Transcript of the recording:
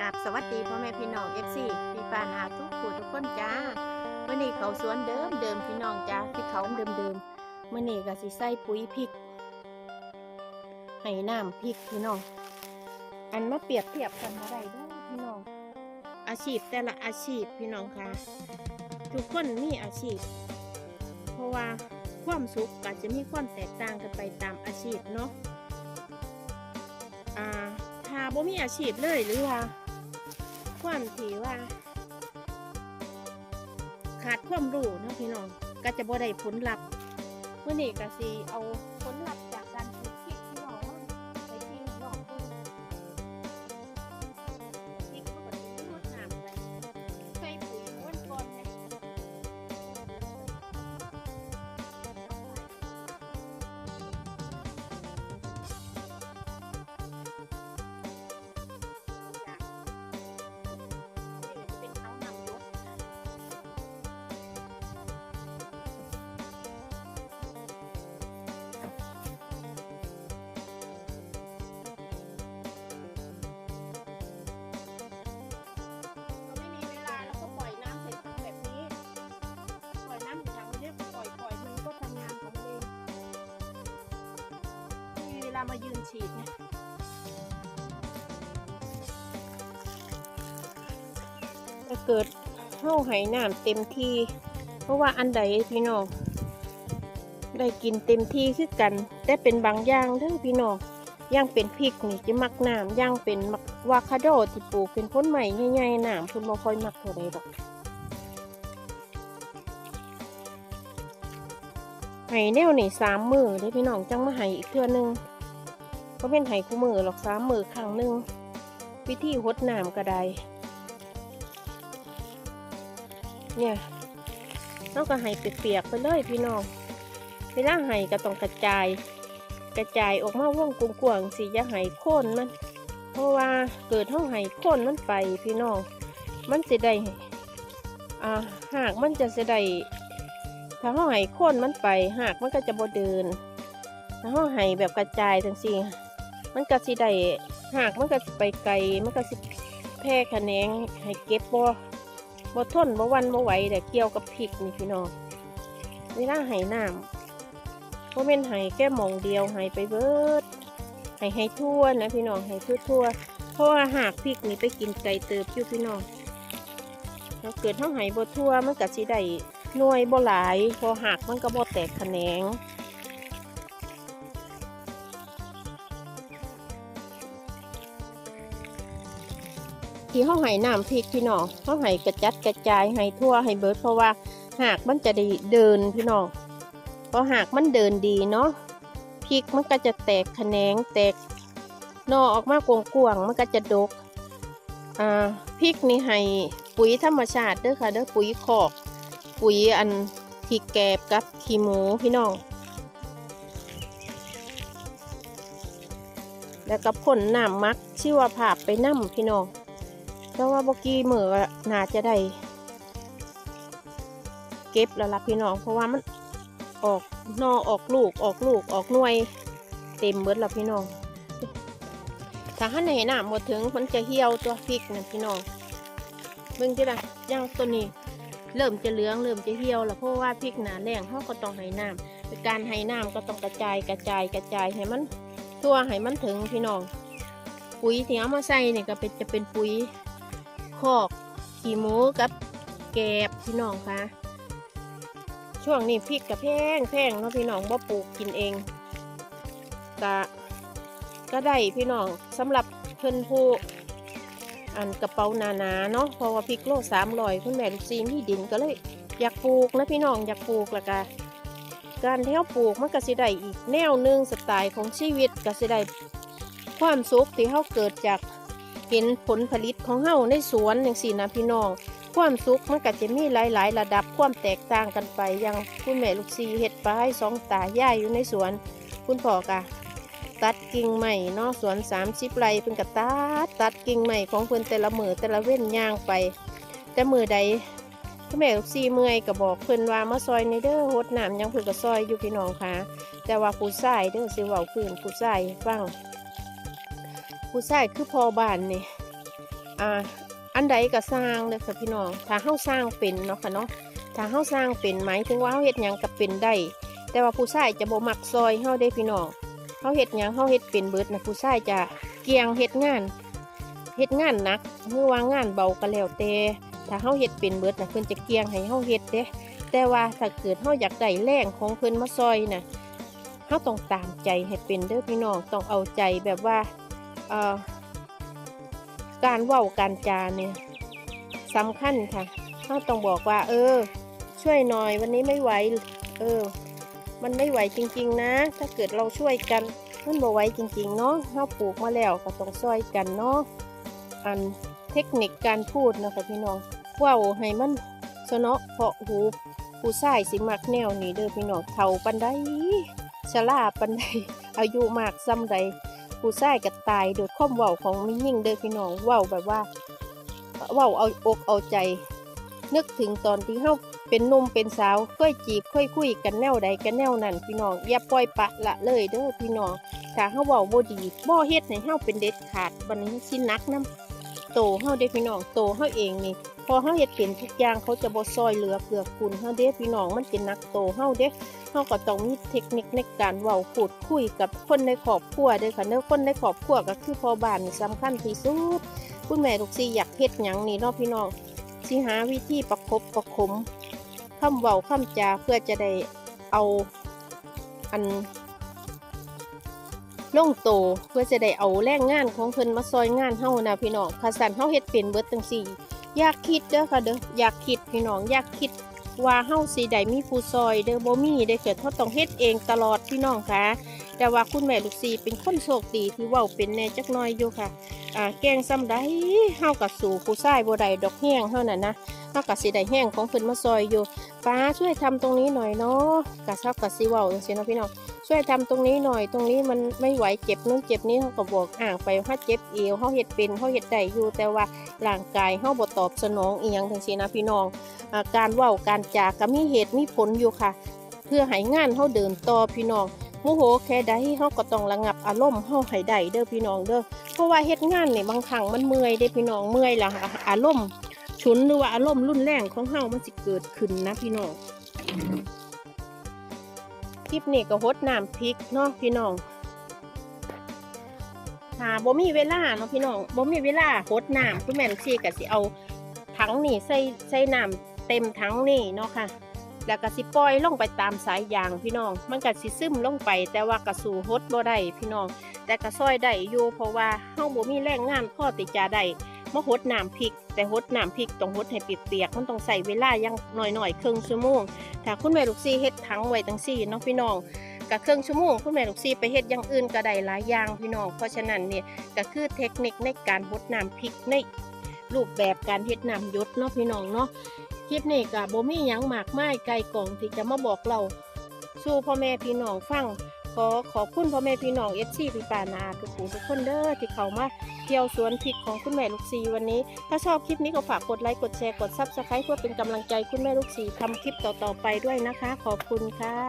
กับสวัสดีพ่อแม่พี่น้องเอฟซีพี่ปานาทุกผู้ทุกคนจ้ามื่อนี้เขาสวนเดิมเดิมพี่น้องจ้าที่เขาเดิมเดิมๆมื่อนี้ก็สิใส่ปุ๋ยพริกให้น้ำพริกพี่น้อง อันมาเปรียบเทียบกันมาได้เด้อพี่น้อง อาชีพแต่ละอาชีพพี่น้องค่ะ ทุกคนมีอาชีพ เพราะว่าความสุขก็จะมีความแตกต่างกันไปตามอาชีพเนาะอ่าถ้าบ่มีอาชีพเลยหรือว่า ความที่ว่า ขาดความรู้นะพี่น้องก็จะบ่ได้ผลลัพธ์เมื่อนี้ก็สีเอา ลามายืนฉีดไงถ้าเกิดเข้าไหน้ำเต็มที่ เพราะว่าอันใดพี่น้องได้กินเต็มที่คือกัน แต่เป็นบางอย่างเด้อพี่น้องย่างเป็นพริกนี่จะมักน้ำย่างเป็นมักวาคาโดที่ปลูกเป็นพ้นใหม่ใหญ่ๆน้ำคุณบ่ค่อยมักเท่าใดดอกไห้แนวนี่สามมือเด้พี่น้องจังมาไห้อีกเทื่อหนึง ก็เป็นไห้คู่มือหรอกสามมือครั้งหนึ่งวิธีหดน้ำก็ได้เนี่ยเราก็ให้เปียกๆไปเลยพี่น้องเวลาให้ก็ต้องกระจาย กระจายออกมาว่องกวงๆสิอย่าให้โค่นมัน เพราะว่าเกิดเท่าให้โค่นมันไปพี่น้องมันจะได้อ่าหากมันจะจะได้ถ้าเท่าให้โค่นมันไป หากมันก็จะบ่เดินถ้าเท่าให้แบบกระจายจังสิ มันก็สิได้หากมันก็สิไปไกลมันก็สิแพร่แขนงให้เก็บบ่บ่ทนบ่วันบ่ไหวแต่เกี่ยวกับพริกนี่พี่น้องเวลาให้น้ำบ่แม่นให้แค่มองเดียวให้ไปเบิดให้ให้ทั่วนะพี่น้องให้ทั่วทั่วเพราะว่าหากพริกนี่ไปกินไก่เติบอยู่พี่น้องถ้าเกิดเฮาให้บ่ทั่วมันก็สิได้หน่วยบ่หลาย พอหักมันก็บ่แตกแขนง ที่เขาให้น้ำพริกพี่น้องเขาให้กระจัดกระจายให้ทั่วให้เบิดเพราะว่าหากมันจะด้เดินพี่น้องพราะหากมันเดินดีเนาะพริกมันก็จะแตกแขนงแตกนอออกมากวงๆมันก็จะดกอ่าพริกนี่ให้ปุ๋ยธรรมชาติเด้อค่ะเด้อปุ๋ยคอกปุ๋ยอันที่แกบกับขี้หมูพี่น้องแล้วก็พ่นน้ำมักชื่อว่าผาบไปน้ำพี่น้อง เพราะว่าบกี้มือน่าจะได้ เก็บแล้วล่ะพี่น้อง เพราะว่ามันออกนอออกลูกออกลูกออกหน่วย เต็มเบิดแล้วพี่น้อง ถ้าหันไหนน้ำหมดถึงมันจะเหี่ยวตัวพริกนะพี่น้องเบิ่งที่ละย่างตัวนี้ เริ่มจะเหลืองเริ่มจะเหี่ยวแล้วเพราะว่าพริกหนาแรงเขาก็ต้องให้น้ำการให้น้ำก็ต้องกระจายกระจายกระจายให้มันทั่วให้มันถึงพี่น้องปุ๋ยที่เอามาใส่เนี่ยก็เป็นจะเป็นปุ๋ย คอกขี้หมูกับแกบพี่น้องคะช่วงนี้พริกกับแพงแพงเนาะพี่น้องบ่ปลูกกินเองก็ก็ได้พี่น้องสำหรับเพิ่อนผู้อันกระเป๋าหนาเนาะเพราะว่าพริกโลสามร้อยคุณแม่ลูกซีมี่ดินก็เลย อยากปลูกนะพี่น้องอยากปลูกล้วก็การเที่เขาปลูกมันก็สิได้อีกแนวหนึ่งสไตล์ของชีวิตก็สิได้ความสุขที่เขาเกิดจาก เห็นผลผลิตของเขาในสวนอย่างสี่นะพี่น้อง ความสุขมันก็จะมีหลายๆ ระดับความแตกต่างกันไปอย่างคุณแม่ลูกซีเห็ดปลาให้สองตาย่ายอยู่ในสวน คุณพ่อกะตัดกิ่งใหม่นาะสวนสามสิบไร่เป็นกะตัดตัดกิ่งใหม่ของเพิ่อนแต่ละมือแต่ละเว้นย่างไป แต่มือใดคุณแม่ลูกซีเมื่อยก็บอกเพิ่อนว่ามาซอยในเด้อหดน้ำยังเพิ่นก็ซอยอยู่พี่น้องค่ะแต่ว่าผู้ชายเด้อสิเว้าพื้นผู้ชายให้ฟัง ผู้ชายคือพอบ้านนี่อ่าอันใดก็สร้างเลยค่ะพี่น้องถ้าเฮาสร้างเป็นเนาะค่ะเนาะถ้าเฮาสร้างเป็นหมายถึงว่าเฮาเฮ็ดหยังก็เป็นได้แต่ว่าผู้ชายจะบ่มักซอยเฮาได้พี่น้องเฮาเฮ็ดหยังเฮาเฮ็ดเป็นเบิดนะผู้ชายจะเกี่ยงเฮ็ดงานเฮ็ดงานหนักหรือว่างานเบาก็แล้วแต่ถ้าเฮาเฮ็ดเป็นเบิดนะเพิ่นจะเกี่ยงให้เฮาเฮ็ดเด้แต่ว่าถ้าเกิดเฮาอยากได้แรงของเพิ่นมาซอยน่ะเฮาต้องตามใจให้เป็นเด้อพี่น้องต้องเอาใจแบบว่า การเว้าการจาเนี่ยสำคัญค่ะเฮาต้องบอกว่า เออ ช่วยหน่อยวันนี้ไม่ไหวเออ มันไม่ไหวจริง ๆ นะ ถ้าเกิดเราช่วยกันมันบ่ไหวจริง ๆ เนาะเราปลูกมาแล้วก็ต้องช่วยกันเนาะอันเทคนิคการพูดนะคะพี่น้องเว้าให้มันสนอเพาะหูผู้ชายสิมักแนวนี้เด้อพี่น้องเฒ่าปันใดชราปันใดอายุมากซ้ำใด ผู้ชายก็ตายโดยความเว้าของม่ยิ่งเด้อพี่น้องเว้าแบบว่าเว้าเอาอกเอาใจ นึกถึงตอนที่เฮาเป็นนุ่มเป็นสาวเคยจีบเคยคุยกันแนวใดกันแนวนั้นพี่น้องอย่าปล่อยปะละเลยเด้อพี่น้องถ้าเฮาเว้าบ่ดีบ่เฮ็ดให้เฮาเป็นเด็ดขาดบัดนี้สินักนํโตเฮาเด้พี่น้องโตเฮาเองนี่ พอเฮาเฮ็ดเป็นทุกอย่างเขาจะบ่ซอยเหลือเกลือคุณเฮาเด้พี่น้องมันเป็นนักโตเฮาเด้เฮาก็ต้องมีเทคนิคในการเว้าพูดคุยกับคนในครอบครัวเด้อค่ะเด้อคนในครอบครัวก็คือพ่อบ้านนี่สำคัญที่สุดคุณแม่ลูกซีอยากเฮ็ดหยังนี่เนาะพี่น้องสิหาวิธีประคบประคมคำเว้าคำจาเพื่อจะได้เอาอันลงโตเพื่อจะได้เอาแรงงานของเพิ่นมาซอยงานเฮานะพี่น้องภาษาเฮาเฮ็ดเป็นเบิดจังซี่ อยากคิดเด้อค่ะเด้ออยากคิดพี่น้องอยากคิดว่าเฮ้าสิได้มีผู้ซอยเด้อบ่มีเด้อเกิดเฮาต้องเฮ็ดเองตลอดพี่น้องค่ะ แต่ว่าคุณแม่ลูกซีเป็นคนโชคดีที่เว้าเป็นแน่จักน้อยอยู่ค่ะอ่าแกงซ้ำได้เฮากับสู่ผู้ชายบ่ได้ดอกแห้งเฮานั่นนะเฮากับสิได้แห้งของเพิ่นมาซอยอยู่ป้าช่วยทำตรงนี้หน่อยเนาะกะซับกับสิเว้าจังซี่เนาะพี่น้อง ช่วยทำตรงนี้หน่อย ตรงนี้มันไม่ไหวเจ็บนู้นเจ็บนี้เฮาก็บอกอ่างไปว่าเจ็บเอวเฮาเฮ็ดเป็นเฮาเฮ็ดได้อยู่ แต่ว่าร่างกายเฮาบ่ตอบสนองอีหยังจังซี่นะพี่น้องอาการเว้าการจาก็มีเหตุมีผลอยู่ค่ะ เพื่อให้งานเฮาเดินต่อพี่น้องโมโหแค่ใดเฮาก็ต้องระงับอารมณ์เฮาให้ได้เด้อพี่น้องเด้อเพราะว่าเฮ็ดงานเนี่ยบางครั้งมันเมื่อยเด้พี่น้องเมื่อยละอารมณ์ฉุนหรือว่าอารมณ์รุนแรงของเฮามันสิเกิดขึ้นนะพี่น้อง คลิปนี้ก็หดน้ำพริกเนาะพี่น้องถ้าบ่มีเวลาเนาะพี่น้องบ่มีเวลาหดน้ำคุณแม่ลูกชีก็สิเอาถังนี่ใส่ใส่น้ำเต็มถังนี่เนาะค่ะ แล้วก็สิปล่อยลงไปตามสายยางพี่น้อง มันก็สิซึมลงไป แต่ว่ากระสูหดบ่ได้พี่น้อง แต่กระซอยได้อยู่เพราะว่าเฮาบ่มีแรงงานพ่อติจาได้ มาหดน้ำพริก แต่หดน้ำพริกต้องหดให้เปียกๆมันต้องใส่เวลายังหน่อยๆครึ่งชั่วโมงถ้าคุณแม่ลูกซีเฮ็ดถังไว้จังซี่เนาะพี่น้องก็ครึ่องชั่วโมงคุณแม่ลูกซีไปเฮ็ดอย่างอื่นก็ได้หลายอย่างพี่น้องเพราะฉะนั้นเนี่ยก็คือเทคนิคในการหดน้ำพริกในรูปแบบการเฮ็ดน้ำยศเนาะพี่น้องเนาะคลิปนี้ก็บ่มีหยังหมากไมายไกลกล่องที่จะมาบอกเรา สู่พ่อแม่พี่น้องฟัง ขอขอบคุณพ่อแม่พี่น้องเอฟซีพี่ปานาทุกผู้ทุกคนเด้อที่เขามาเที่ยวสวนพริกของคุณแม่ลูกซีวันนี้ ถ้าชอบคลิปนี้ก็ฝากกดไลค์กดแชร์กดซับสไครต์เพื่อเป็นกำลังใจคุณแม่ลูกซีทำคลิปต่อๆไปด้วยนะคะ ขอบคุณค่ะ